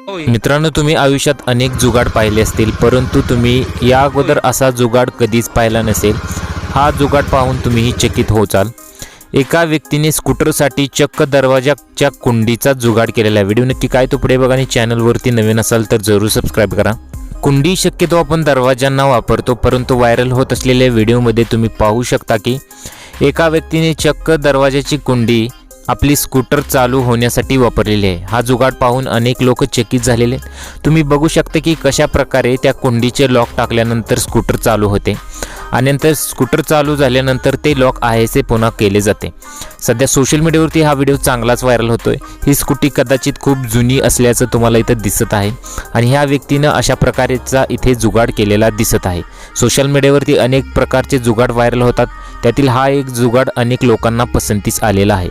मित्रांनो तुम्ही आयुष्यात अनेक जुगाड पाहिले असतील परंतु तुम्ही या अगोदर असा जुगाड कधीच पाहिला नसेल. हा जुगाड पाहून तुम्हीही चकित होचाल एका व्यक्तीने स्कूटरसाठी चक्क दरवाजाच्या कुंडीचा जुगाड केलेला आहे. व्हिडिओ नक्की काय तो पुढे बघा आणि चॅनलवरती नवीन असाल तर जरूर सबस्क्राईब करा. कुंडी शक्यतो आपण दरवाजांना वापरतो परंतु व्हायरल होत असलेल्या व्हिडिओमध्ये तुम्ही पाहू शकता की एका व्यक्तीने चक्क दरवाजाची कुंडी आपली स्कूटर चालू होण्यासाठी वापरलेली आहे. हा जुगाड पाहून अनेक लोक चकित झालेले आहेत. तुम्ही बघू शकता की कशा प्रकारे त्या कुंडीचे लॉक टाकल्यानंतर स्कूटर चालू होते आणि नंतर स्कूटर चालू झाल्यानंतर ते लॉक आहेसे पुन्हा केले जाते. सध्या सोशल मीडियावरती हा व्हिडिओ चांगलाच व्हायरल होतोय. ही स्कूटी कदाचित खूप जुनी असल्याचं तुम्हाला इथं दिसत आहे आणि ह्या व्यक्तीनं अशा प्रकारेचा इथे जुगाड केलेला दिसत आहे. सोशल मीडियावरती अनेक प्रकारचे जुगाड व्हायरल होतात. त्यातील हा एक जुगाड अनेक लोकांना पसंतीस आलेला आहे.